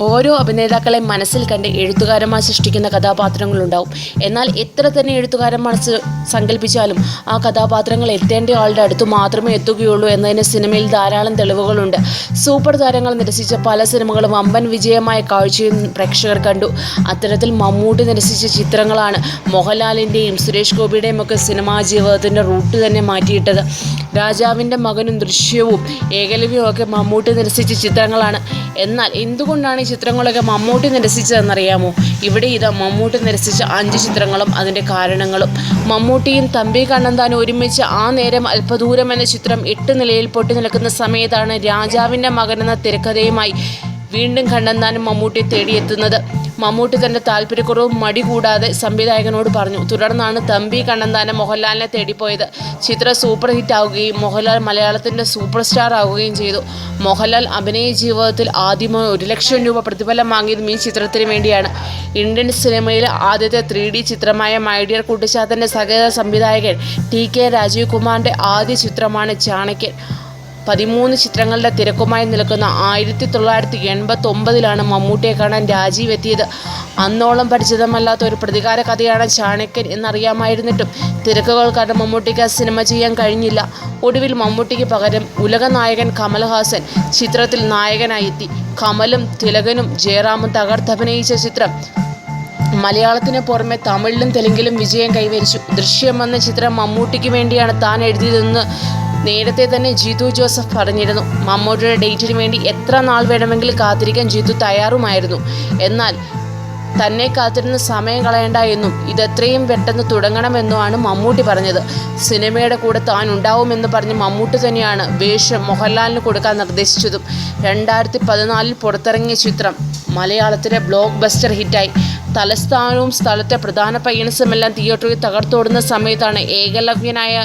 ഓരോ അഭിനേതാക്കളെ മനസ്സിൽ കണ്ട് എഴുത്തുകാരന്മാർ സൃഷ്ടിക്കുന്ന കഥാപാത്രങ്ങളുണ്ടാവും. എന്നാൽ എത്ര തന്നെ എഴുത്തുകാരന്മാർ സങ്കല്പിച്ചാലും ആ കഥാപാത്രങ്ങൾ എത്തേണ്ട ആളുടെ അടുത്ത് മാത്രമേ എത്തുകയുള്ളൂ എന്നതിന് സിനിമയിൽ ധാരാളം തെളിവുകളുണ്ട്. സൂപ്പർ താരങ്ങൾ നിരസിച്ച പല സിനിമകളും അമ്പൻ വിജയമായ കാഴ്ചയും പ്രേക്ഷകർ കണ്ടു. അത്തരത്തിൽ മമ്മൂട്ടി നിരസിച്ച ചിത്രങ്ങളാണ് മോഹൻലാലിന്റെയും സുരേഷ് ഗോപിയുടെയും ഒക്കെ സിനിമാ ജീവിതത്തിന്റെ റൂട്ട് തന്നെ മാറ്റിയിട്ടത്. രാജാവിന്റെ മകനും ദൃശ്യവും ഏകലവ്യവും ഒക്കെ മമ്മൂട്ടി നിരസിച്ച ചിത്രങ്ങളാണ്. എന്നാൽ എന്തുകൊണ്ടാണ് ഈ ചിത്രങ്ങളൊക്കെ മമ്മൂട്ടി നിരസിച്ചതെന്നറിയാമോ? ഇവിടെ ഇതാ മമ്മൂട്ടി നിരസിച്ച അഞ്ച് ചിത്രങ്ങളും അതിന്റെ കാരണങ്ങളും. മമ്മൂട്ടിയും തമ്പി കണ്ണന്താൻ ഒരുമിച്ച് ആ നേരം അല്പദൂരം എന്ന ചിത്രം എട്ട് നിലയിൽ പൊട്ടി നിൽക്കുന്ന സമയത്താണ് രാജാവിന്റെ മകൻ എന്ന തിരക്കഥയുമായി വീണ്ടും കണ്ണന്താനും മമ്മൂട്ടി തേടിയെത്തുന്നത്. മമ്മൂട്ടി തന്റെ താല്പര്യക്കുറവും മടി കൂടാതെ സംവിധായകനോട് പറഞ്ഞു തുടർന്നാണ് തമ്പി കണ്ണന്താനം മോഹൻലാലിനെ തേടിപ്പോയത്. ചിത്രം സൂപ്പർ ഹിറ്റ് ആവുകയും മോഹൻലാൽ മലയാളത്തിന്റെ സൂപ്പർ സ്റ്റാർ ആവുകയും ചെയ്തു. മോഹൻലാൽ അഭിനയ ജീവിതത്തിൽ ആദ്യമായി ഒരു ലക്ഷം രൂപ പ്രതിഫലം വാങ്ങിയതും ഈ ചിത്രത്തിന് വേണ്ടിയാണ്. ഇന്ത്യൻ സിനിമയിലെ ആദ്യത്തെ ത്രീ ഡി ചിത്രമായ മൈഡിയർ കുട്ടിച്ചാത്തന്റെ സഹകരണ സംവിധായകൻ ടി കെ രാജീവ് കുമാറിന്റെ ആദ്യ ചിത്രമാണ് ചാണക്യൻ. പതിമൂന്ന് ചിത്രങ്ങളുടെ തിരക്കുമായി നിൽക്കുന്ന ആയിരത്തി തൊള്ളായിരത്തി എൺപത്തി ഒമ്പതിലാണ് മമ്മൂട്ടിയെ കാണാൻ രാജീവ് എത്തിയത് അന്നോളം പരിചിതമല്ലാത്ത ഒരു പ്രതികാര കഥയാണ് ചാണക്യൻ എന്നറിയാമായിരുന്നിട്ടും തിരക്കുകൾ കാരണം മമ്മൂട്ടിക്ക് സിനിമ ചെയ്യാൻ കഴിഞ്ഞില്ല. ഒടുവിൽ മമ്മൂട്ടിക്ക് പകരം ഉലക നായകൻ കമൽഹാസൻ ചിത്രത്തിൽ നായകനായി എത്തി കമലും തിലകനും ജയറാമും തകർത്തഭിനയിച്ച ചിത്രം മലയാളത്തിന് പുറമെ തമിഴിലും തെലുങ്കിലും വിജയം കൈവരിച്ചു. ദൃശ്യം എന്ന ചിത്രം മമ്മൂട്ടിക്ക് വേണ്ടിയാണ് താൻ എഴുതിയതെന്ന് നേരത്തെ തന്നെ ജിതു ജോസഫ് പറഞ്ഞിരുന്നു മമ്മൂട്ടിയുടെ ഡേറ്റിന് വേണ്ടി എത്ര നാൾ വേണമെങ്കിലും കാത്തിരിക്കാൻ ജിതു തയ്യാറുമായിരുന്നു. എന്നാൽ തന്നെ കാത്തിരുന്ന് സമയം കളയണ്ട എന്നും ഇതെത്രയും പെട്ടെന്ന് തുടങ്ങണമെന്നുമാണ് മമ്മൂട്ടി പറഞ്ഞത്. സിനിമയുടെ കൂടെ താൻ ഉണ്ടാവുമെന്ന് പറഞ്ഞ് മമ്മൂട്ടി തന്നെയാണ് വേഷം മോഹൻലാലിന് കൊടുക്കാൻ നിർദ്ദേശിച്ചതും. രണ്ടായിരത്തി പതിനാലിൽ പുറത്തിറങ്ങിയ ചിത്രം മലയാളത്തിലെ ബ്ലോക്ക് ബസ്റ്റർ ഹിറ്റായി. തലസ്ഥാനവും സ്ഥലത്തെ പ്രധാന പയ്യൻസുമെല്ലാം തിയേറ്ററിൽ തകർത്തോടുന്ന സമയത്താണ് ഏകലവ്യനായ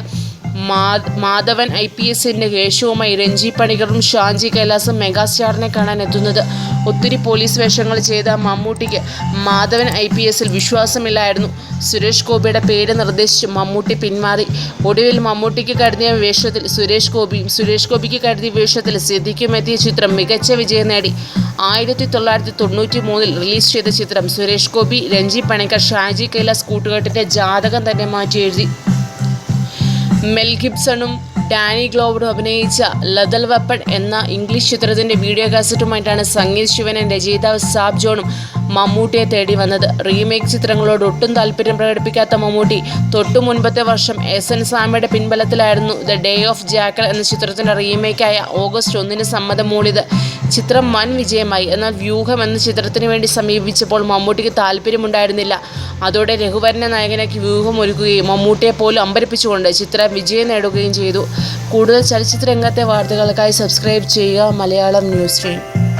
മാധവൻ ഐ പി എസിന്റെ വേഷവുമായി രഞ്ജി പണിക്കറും ഷാഞ്ചി കൈലാസും മെഗാസ്റ്റാറിനെ കാണാൻ എത്തുന്നത്. ഒത്തിരി പോലീസ് വേഷങ്ങൾ ചെയ്ത മമ്മൂട്ടിക്ക് മാധവൻ ഐ പി എസിൽ വിശ്വാസമില്ലായിരുന്നു. സുരേഷ് ഗോപിയുടെ പേര് നിർദ്ദേശിച്ച് മമ്മൂട്ടി പിന്മാറി. ഒടുവിൽ മമ്മൂട്ടിക്ക് കരുതിയ വേഷത്തിൽ സുരേഷ് ഗോപിയും സുരേഷ് ഗോപിക്ക് കരുതിയ വേഷത്തിൽ സിദ്ദിഖും എത്തിയ ചിത്രം മികച്ച വിജയം നേടി. ആയിരത്തി തൊള്ളായിരത്തി തൊണ്ണൂറ്റി മൂന്നിൽ റിലീസ് ചെയ്ത ചിത്രം സുരേഷ് ഗോപി രഞ്ജി പണിക്കർ ഷാജി കൈലാസ് കൂട്ടുകെട്ടിന്റെ ജാതകം തന്നെ മാറ്റി എഴുതി മെൽ ഗിബ്സണും ഡാനി ഗ്ലോവറും അഭിനയിച്ച ലതൽ വെപ്പൺ എന്ന ഇംഗ്ലീഷ് ചിത്രത്തിന്റെ വീഡിയോ കാസറ്റുമായിട്ടാണ് സംഗീത് ശിവനും രചയിതാവ് സാബ് ജോണും മമ്മൂട്ടിയെ തേടി വന്നത്. റീമേക്ക് ചിത്രങ്ങളോട് ഒട്ടും താല്പര്യം പ്രകടിപ്പിക്കാത്ത മമ്മൂട്ടി തൊട്ടു മുൻപത്തെ വർഷം എസ് എൻ സാമയുടെ പിൻബലത്തിലായിരുന്നു ദ ഡേ ഓഫ് ജാക്കൽ എന്ന ചിത്രത്തിന്റെ റീമേക്കായ ഓഗസ്റ്റ് ഒന്നിന് സമ്മതം മൂളിയത്. ചിത്രം വൻ വിജയമായി. എന്നാൽ വ്യൂഹം എന്ന ചിത്രത്തിന് വേണ്ടി സമീപിച്ചപ്പോൾ മമ്മൂട്ടിക്ക് താല്പര്യമുണ്ടായിരുന്നില്ല. അതോടെ രഘുവരനെ നായകനാക്കി വ്യൂഹം ഒരുക്കുകയും മമ്മൂട്ടിയെ പോലും അമ്പരിപ്പിച്ചുകൊണ്ട് ചിത്രം വിജയം നേടുകയും ചെയ്തു. കൂടുതൽ ചലച്ചിത്ര രംഗത്തെ വാർത്തകൾക്കായി സബ്സ്ക്രൈബ് ചെയ്യുക മലയാളം ന്യൂസ് സ്ട്രീം.